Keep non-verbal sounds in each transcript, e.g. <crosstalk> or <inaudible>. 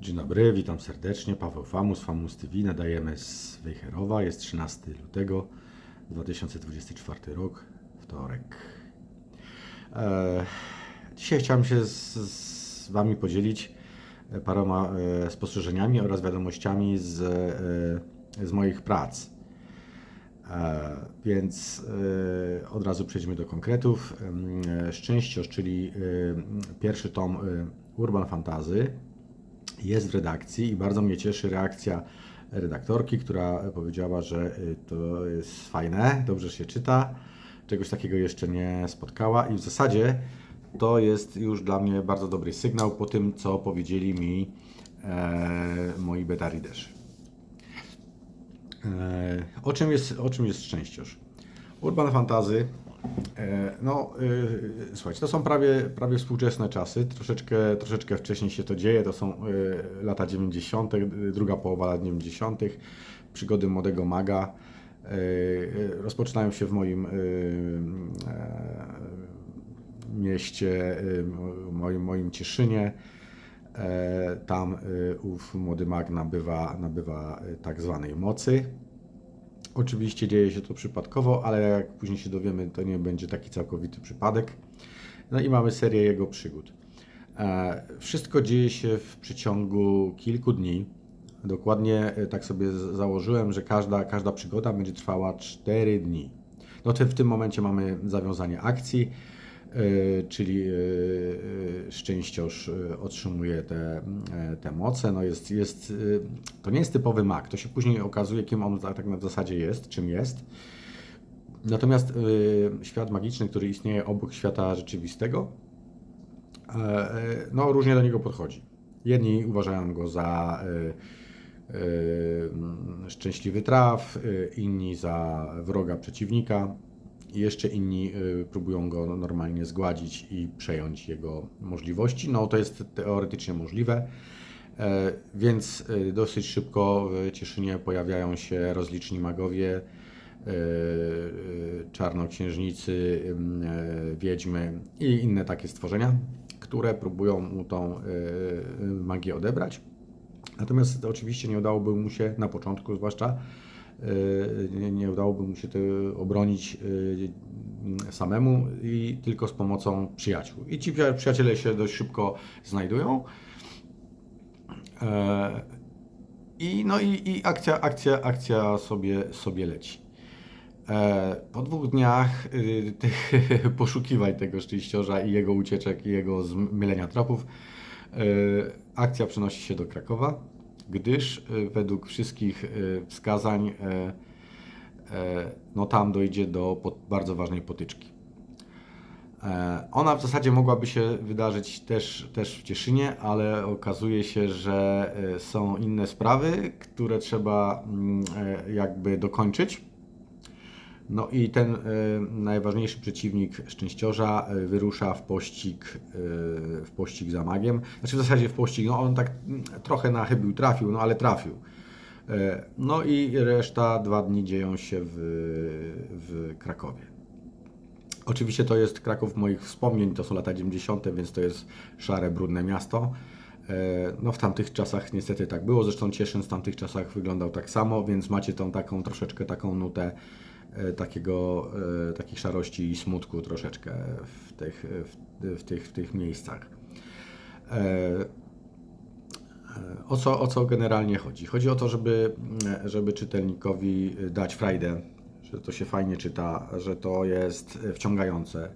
Dzień dobry, witam serdecznie. Paweł Famus, Famus TV. Nadajemy z Wejherowa. Jest 13 lutego 2024 rok, wtorek. E, dzisiaj chciałem się z, z Wami podzielić e, paroma e, spostrzeżeniami oraz wiadomościami z, e, z moich prac. E, Więc e, od razu przejdźmy do konkretów. E, Szczęściosz, czyli e, pierwszy tom e, Urban Fantazy, jest w redakcji i bardzo mnie cieszy reakcja redaktorki, która powiedziała, że y, to jest fajne, dobrze się czyta, czegoś takiego jeszcze nie spotkała i w zasadzie to jest już dla mnie bardzo dobry sygnał po tym, co powiedzieli mi e, moi beta readerzy. E, o, czym jest, o czym jest szczęściosz? Urban Fantazy, no y, słuchajcie, to są prawie, prawie współczesne czasy, troszeczkę, troszeczkę wcześniej się to dzieje, to są y, lata 90., y, druga połowa lat 90., przygody młodego maga. Rozpoczynają się w moim e, mieście, moim, moim Cieszynie. E, Tam ów młody mag nabywa, nabywa tak zwanej mocy. Oczywiście dzieje się to przypadkowo, ale jak później się dowiemy, to nie będzie taki całkowity przypadek. No i mamy serię jego przygód. E, Wszystko dzieje się w przeciągu kilku dni. Dokładnie e, tak sobie założyłem, że każda, każda przygoda będzie trwała 4 dni. No w tym momencie mamy zawiązanie akcji, czyli e, e, szczęściosz e, otrzymuje te, e, te moce. No jest, jest, e, to nie jest typowy mag, to się później okazuje, kim on tak na zasadzie jest, czym jest. Natomiast e, świat magiczny, który istnieje obok świata rzeczywistego, e, e, no różnie do niego podchodzi. Jedni uważają go za e, e, szczęśliwy traf, e, inni za wroga przeciwnika, jeszcze inni e, próbują go normalnie zgładzić i przejąć jego możliwości. No to jest teoretycznie możliwe. E, Więc e, dosyć szybko w Cieszynie pojawiają się rozliczni magowie, e, e, czarnoksiężnicy, wiedźmy i inne takie stworzenia, które próbują mu tą magię odebrać. Natomiast oczywiście nie udałoby mu się, na początku zwłaszcza, nie, nie udałoby mu się to obronić e, samemu i tylko z pomocą przyjaciół. I ci przyjaciele się dość szybko znajdują. E, I, no i, i akcja, akcja, akcja sobie, sobie leci. E, Po dwóch dniach y, tych <laughs> poszukiwań tego szczęściorza i jego ucieczek i jego zmylenia tropów, e, akcja przenosi się do Krakowa, gdyż e, według wszystkich e, wskazań e, no tam dojdzie do bardzo ważnej potyczki. E, Ona w zasadzie mogłaby się wydarzyć też, też w Cieszynie, ale okazuje się, że są inne sprawy, które trzeba mm, e, jakby dokończyć. No i ten e, najważniejszy przeciwnik szczęściorza e, wyrusza w pościg, e, w pościg za magiem. Znaczy w zasadzie w pościg, no on tak mm, trochę na chybił trafił, no ale trafił. No i reszta dwa dni dzieją się w, w Krakowie. Oczywiście to jest Kraków moich wspomnień, to są lata 90., więc to jest szare, brudne miasto. No w tamtych czasach niestety tak było, zresztą Cieszyn w tamtych czasach wyglądał tak samo, więc macie tą taką troszeczkę taką nutę takiego, e, takiej szarości i smutku troszeczkę w tych, w, w tych, w tych miejscach. E, e, O co, o co generalnie chodzi? Chodzi o to, żeby, mm, żeby czytelnikowi dać frajdę, że to się fajnie czyta, że to jest e, wciągające,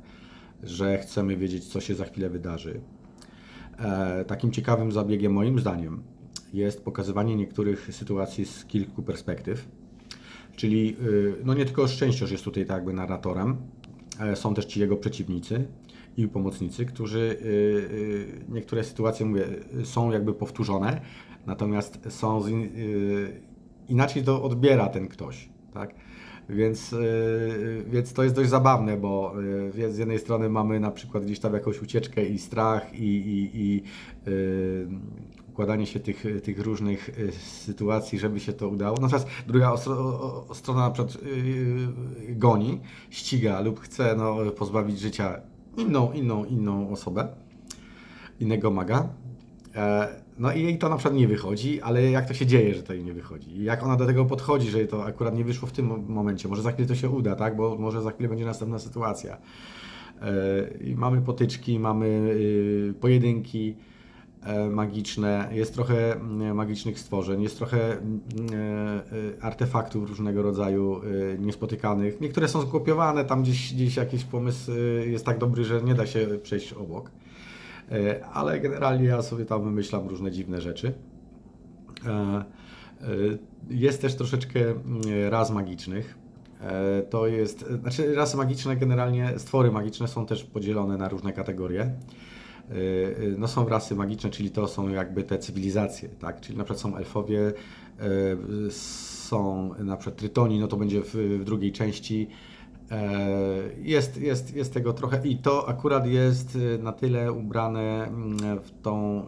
że chcemy wiedzieć, co się za chwilę wydarzy. E, Takim ciekawym zabiegiem, moim zdaniem, jest pokazywanie niektórych sytuacji z kilku perspektyw. Czyli y, no nie tylko Szczęściarz jest tutaj tak jakby narratorem, e, są też ci jego przeciwnicy i pomocnicy, którzy y, y, niektóre sytuacje, mówię, są jakby powtórzone, natomiast są inaczej to odbiera ten ktoś, tak? Więc, więc to jest dość zabawne, bo z jednej strony mamy na przykład gdzieś tam jakąś ucieczkę i strach i, i, i układanie się tych, tych różnych y, sytuacji, żeby się to udało. Natomiast druga ostro, o- o- strona na przykład y, goni, ściga lub chce no, pozbawić życia inną, inną, inną osobę, innego maga. E, No i jej to na przykład nie wychodzi, ale jak to się dzieje, że to jej nie wychodzi? Jak ona do tego podchodzi, że jej to akurat nie wyszło w tym mo- momencie? Może za chwilę to się uda, tak? Bo może za chwilę będzie następna sytuacja. E, I mamy potyczki, mamy y, pojedynki magiczne, jest trochę mm, magicznych stworzeń, jest trochę mm, e, e, artefaktów różnego rodzaju e, niespotykanych. Niektóre są skopiowane, tam gdzieś, gdzieś jakiś pomysł e, jest tak dobry, że nie da się przejść obok. E, Ale generalnie ja sobie tam wymyślam różne dziwne rzeczy. E, e, Jest też troszeczkę mm, ras magicznych. E, To jest, znaczy rasy magiczne generalnie, stwory magiczne są też podzielone na różne kategorie. E, e, No są rasy magiczne, czyli to są jakby te cywilizacje, tak? Czyli na przykład są elfowie, e, są na przykład trytoni, no to będzie w, w drugiej części. Jest, jest, jest tego trochę i to akurat jest na tyle ubrane mm, w tą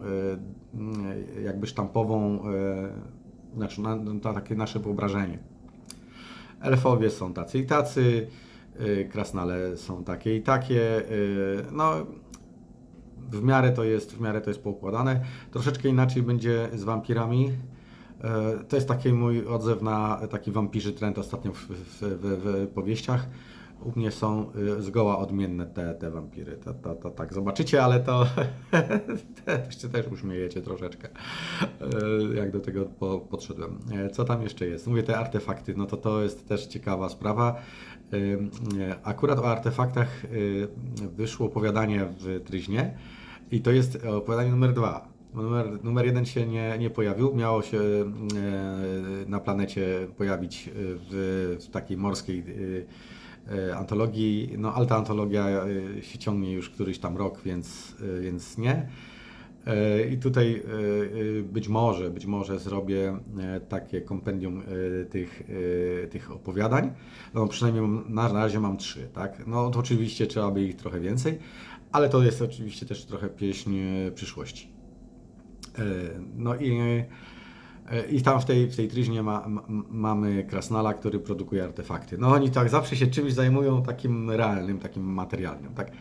mm, jakby sztampową, znaczy na, na takie nasze wyobrażenie. Elfowie są tacy i tacy, y, krasnale są takie i takie. y, No, w miarę to jest, w miarę to jest poukładane. Troszeczkę inaczej będzie z wampirami. E, To jest taki mój odzew na taki wampirzy trend ostatnio w, w, w, w powieściach. U mnie są y, zgoła odmienne te, te wampiry. To, to, to tak zobaczycie, ale to <laughs> się też uśmiejecie troszeczkę, e, jak do tego po, podszedłem. E, Co tam jeszcze jest? Mówię te artefakty, no to to jest też ciekawa sprawa. E, e, Akurat o artefaktach e, wyszło opowiadanie w Tryźnie i to jest opowiadanie numer dwa. Numer, numer jeden się nie, nie pojawił. Miało się na planecie pojawić w, w takiej morskiej antologii, no ale ta antologia się ciągnie już któryś tam rok, więc, więc nie. E, I tutaj e, e, być może, być może zrobię takie kompendium tych, tych opowiadań. No przynajmniej na razie mam trzy, tak? No to oczywiście trzeba by ich trochę więcej, ale to jest oczywiście też trochę pieśń przyszłości. No i, i tam w tej, w tej tryźnie ma, ma, mamy Krasnala, który produkuje artefakty. No oni tak zawsze się czymś zajmują takim realnym, takim materialnym, tak?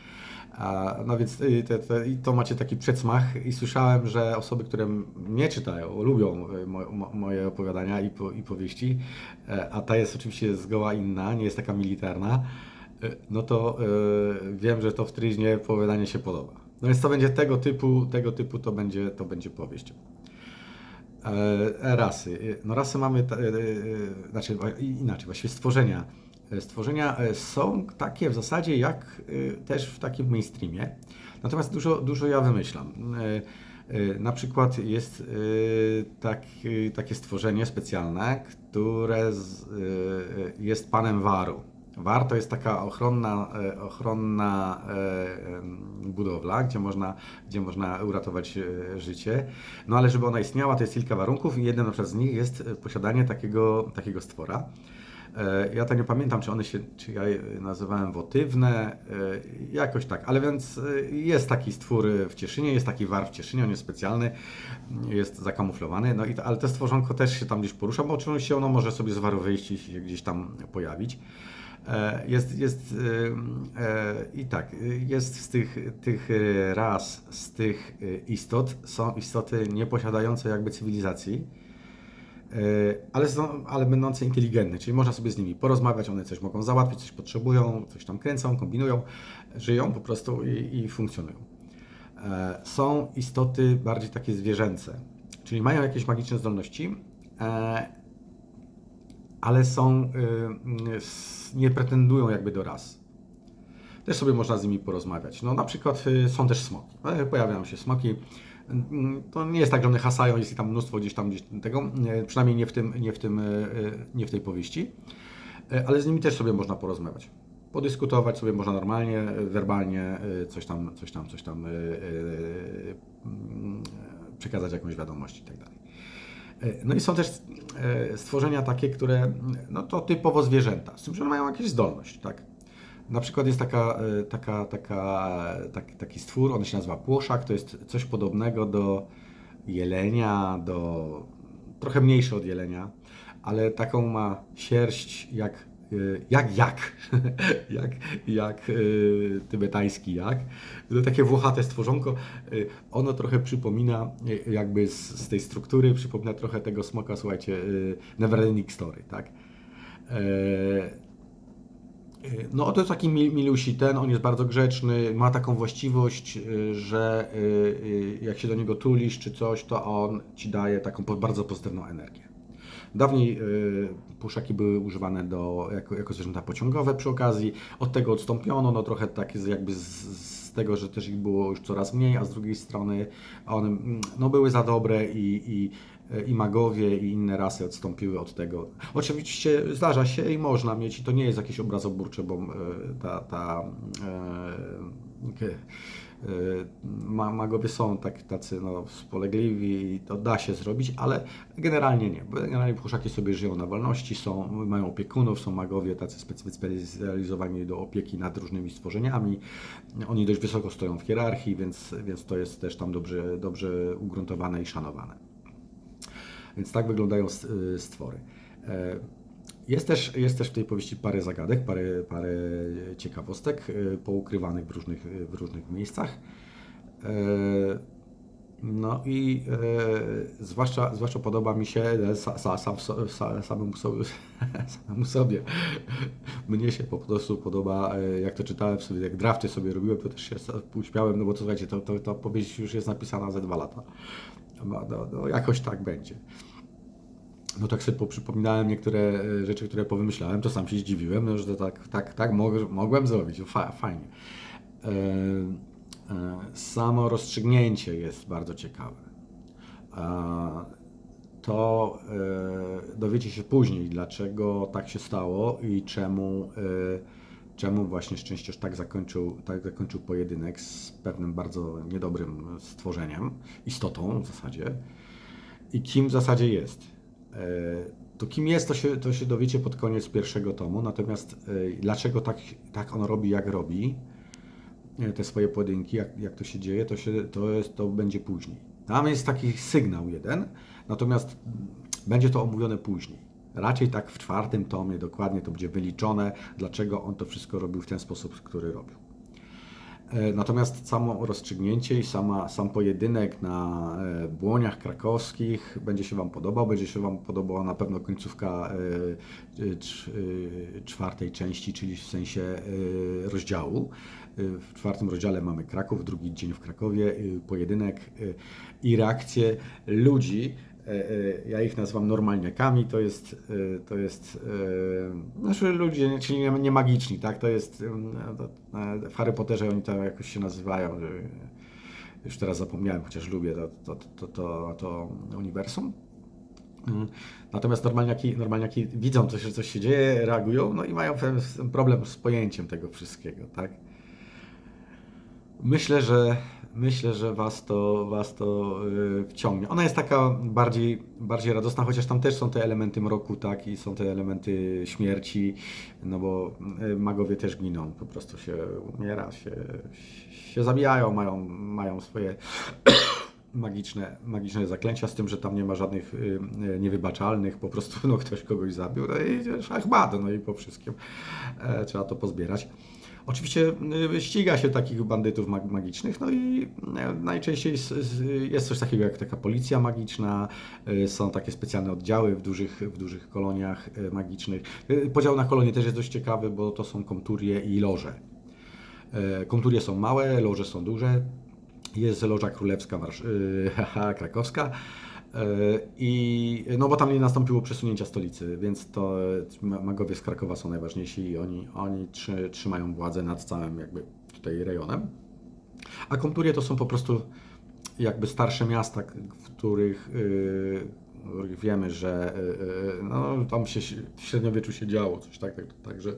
No więc y, te, te, to macie taki przedsmach i słyszałem, że osoby, które nie czytają, lubią y, mo, mo, moje opowiadania i, po, i powieści, e, a ta jest oczywiście zgoła inna, nie jest taka militarna, y, no to y, wiem, że to w tryźnie opowiadanie się podoba. No więc to będzie tego typu, tego typu to będzie, to będzie powieść. E, rasy. No rasy mamy, e, e, znaczy inaczej, właściwie stworzenia. E, Stworzenia e, są takie w zasadzie jak e, też w takim mainstreamie. Natomiast dużo, dużo ja wymyślam. Na przykład jest tak, takie stworzenie specjalne, które z, jest panem Waru. War to jest taka ochronna, ochronna budowla, gdzie można, gdzie można uratować życie. No ale żeby ona istniała, to jest kilka warunków i jednym na przykład z nich jest posiadanie takiego, takiego stwora. E, Ja to nie pamiętam, czy one się, czy ja je nazywałem wotywne, e, jakoś tak, ale więc e, jest taki stwór w Cieszynie, jest taki war w Cieszynie, on jest specjalny, jest zakamuflowany, no i ale to stworzonko też się tam gdzieś porusza, bo oczywiście ono może sobie z waru wyjść i się gdzieś tam pojawić. Jest, jest i tak, jest z tych, tych ras, z tych istot, są istoty nieposiadające jakby cywilizacji, ale, są, ale będące inteligentne, czyli można sobie z nimi porozmawiać, one coś mogą załatwić, coś potrzebują, coś tam kręcą, kombinują, żyją po prostu i, i funkcjonują. E, Są istoty bardziej takie zwierzęce, czyli mają jakieś magiczne zdolności, e, ale są, y, y, nie pretendują jakby do ras. Też sobie można z nimi porozmawiać. No na przykład y, są też smoki. E, Pojawiają się smoki. To nie jest tak, że one hasają, jest ich tam mnóstwo gdzieś tam gdzieś tego, przynajmniej nie w, tym, nie, w tym, e, e, nie w tej powieści, E, ale z nimi też sobie można porozmawiać. Podyskutować sobie można normalnie, werbalnie, coś tam, coś tam, coś tam, mm, przekazać jakąś wiadomość i tak dalej. No i są też stworzenia takie, które no to typowo zwierzęta, z tym, że mają jakieś zdolność, tak? Na przykład jest taka, e, taka, taka, tak, taki stwór, on się nazywa płoszak, to jest coś podobnego do jelenia, do trochę mniejszy od jelenia, ale taką ma sierść jak, jak jak, <laughs> jak, jak y, tybetański jak. To takie włochate stworzonko. Ono trochę przypomina, jakby z, z tej struktury, przypomina trochę tego smoka, słuchajcie, y, Neverending Story, tak? E, no to jest taki mi- milusi ten, on jest bardzo grzeczny, ma taką właściwość, y, że y, jak się do niego tulisz czy coś, to on ci daje taką bardzo pozytywną energię. Dawniej puszaki były używane do, jako, jako zwierzęta pociągowe przy okazji, od tego odstąpiono, no trochę tak jakby z, z tego, że też ich było już coraz mniej, a z drugiej strony one mm, no, były za dobre i, i, i magowie i inne rasy odstąpiły od tego. Oczywiście zdarza się i można mieć, i to nie jest jakieś obrazoburcze, bo e, ta, ta e, e, ma- magowie są tak, tacy no, spolegliwi i to da się zrobić, ale generalnie nie. Bo generalnie puszaki sobie żyją na wolności, są, mają opiekunów, są magowie tacy specjalizowani do opieki nad różnymi stworzeniami. Oni dość wysoko stoją w hierarchii, więc, więc to jest też tam dobrze, dobrze ugruntowane i szanowane. Więc tak wyglądają y, stwory. E, Jest też, jest też w tej powieści parę zagadek, parę, parę ciekawostek y, poukrywanych w różnych, w różnych miejscach. E, No i e, zwłaszcza, zwłaszcza podoba mi się e, sa, sa, sam, sa, samemu, sobie, <laughs> samemu sobie. Mnie się po prostu podoba, jak to czytałem sobie, jak drafty sobie robiłem, to też się uśmiałem, no bo to słuchajcie, to, to, ta powieść już jest napisana za dwa lata. No, no, no, jakoś tak będzie. No tak sobie poprzypominałem niektóre e, rzeczy, które powymyślałem, to sam się zdziwiłem, no, że to tak, tak, tak mog, mogłem zrobić, Fa, fajnie. E, e, samo rozstrzygnięcie jest bardzo ciekawe. To dowiecie się później, dlaczego tak się stało i czemu, czemu właśnie Szczęściarz tak zakończył, tak zakończył pojedynek z pewnym bardzo niedobrym stworzeniem, istotą w zasadzie i kim w zasadzie jest. E, To kim jest, to się, to się dowiecie pod koniec pierwszego tomu, natomiast e, dlaczego tak, tak on robi, jak robi, e, te swoje pojedynki, jak, jak to się dzieje, to, się, to, jest, to będzie później. Tam jest taki sygnał jeden, natomiast będzie to omówione później. Raczej tak w czwartym tomie dokładnie to będzie wyliczone, dlaczego on to wszystko robił w ten sposób, który robił. E, Natomiast samo rozstrzygnięcie i sama, sam pojedynek na e, błoniach krakowskich będzie się Wam podobał. Będzie się Wam podobała na pewno końcówka e, cz- czwartej części, czyli w sensie rozdziału. W czwartym rozdziale mamy Kraków, drugi dzień w Krakowie, pojedynek i reakcje ludzi. E, e, Ja ich nazywam normalniakami, to jest, e, to jest znaczy ludzie, czyli nie, nie magiczni, tak? To jest w Harry Potterze oni tam jakoś się nazywają. Już teraz zapomniałem, chociaż lubię to, to, to, to, to uniwersum. Mm. Natomiast normalniaki, normalniaki widzą, coś, że coś się dzieje, reagują, no i mają problem z pojęciem tego wszystkiego, tak? Myślę, że myślę, że was to, was to yy, wciągnie. Ona jest taka bardziej, bardziej radosna, chociaż tam też są te elementy mroku, tak, i są te elementy śmierci, no bo y, magowie też giną, po prostu się umiera, się, się zabijają, mają, mają swoje <coughs> magiczne, magiczne zaklęcia, z tym, że tam nie ma żadnych y, y, niewybaczalnych, po prostu no, ktoś kogoś zabił, no i szachmat, no i po wszystkim e, trzeba to pozbierać. Oczywiście y, ściga się takich bandytów mag- magicznych, no i e, najczęściej jest coś takiego jak taka policja magiczna, y, są takie specjalne oddziały w dużych, w dużych koloniach y, magicznych. Y, Podział na kolonie też jest dość ciekawy, bo to są komturie i loże. E, Komturie są małe, loże są duże. Jest loża królewska, Warsz- y, <laughs> krakowska. E, I no bo tam nie nastąpiło przesunięcia stolicy, więc to e, ma- magowie z Krakowa są najważniejsi i oni, oni trzy, trzymają władzę nad całym jakby tutaj rejonem. A komturie to są po prostu jakby starsze miasta, w których, yy, wiemy, że yy, no, tam się w średniowieczu się działo coś tak, tak, także,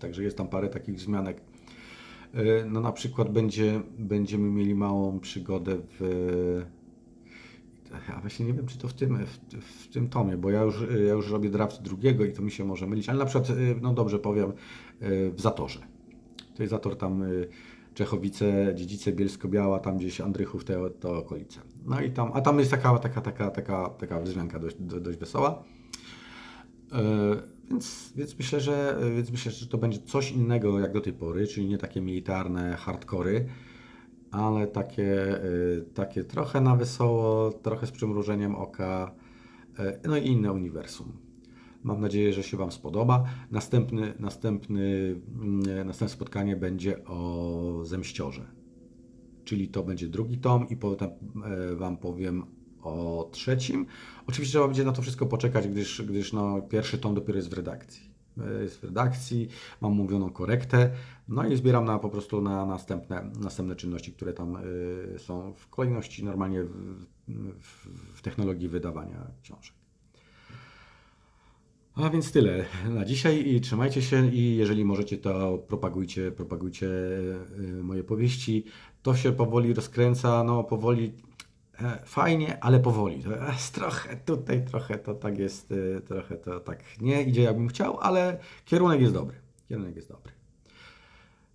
także jest tam parę takich wzmianek. Yy, No na przykład będzie, będziemy mieli małą przygodę w ja właśnie nie wiem, czy to w tym, w, w tym tomie, bo ja już, ja już robię draft drugiego i to mi się może mylić, ale na przykład, y, no dobrze powiem, y, w Zatorze. To jest Zator tam y, Czechowice, Dziedzice, Bielsko-Biała, tam gdzieś Andrychów, te, te okolice. No i tam, a tam jest taka, taka, taka, taka, taka wzmianka dość, do- dość wesoła. Więc, więc, myślę, że, więc myślę, że to będzie coś innego jak do tej pory, czyli nie takie militarne hardkory, ale takie, y, takie trochę na wesoło, trochę z przymrużeniem oka, y, no i inne uniwersum. Mam nadzieję, że się Wam spodoba. Następny, następny, mm, następne spotkanie będzie o Zemściorze. Czyli to będzie drugi tom i potem e, Wam powiem o trzecim. Oczywiście trzeba będzie na to wszystko poczekać, gdyż, gdyż no, pierwszy tom dopiero jest w redakcji. Jest w redakcji, mam mówioną korektę, no i zbieram na, po prostu na następne, następne czynności, które tam e, są w kolejności normalnie w, w, w technologii wydawania książek. A więc tyle na dzisiaj i trzymajcie się i jeżeli możecie to propagujcie, propagujcie y, moje powieści. To się powoli rozkręca, no powoli fajnie, ale powoli. Jest trochę tutaj, trochę to tak jest, y, trochę to tak nie idzie jakbym chciał, ale kierunek jest dobry. Kierunek jest dobry.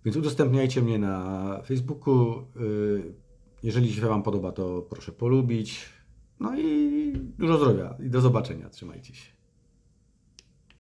Więc udostępniajcie mnie na Facebooku. Jeżeli się Wam podoba, to proszę polubić. No i dużo zdrowia i do zobaczenia. Trzymajcie się.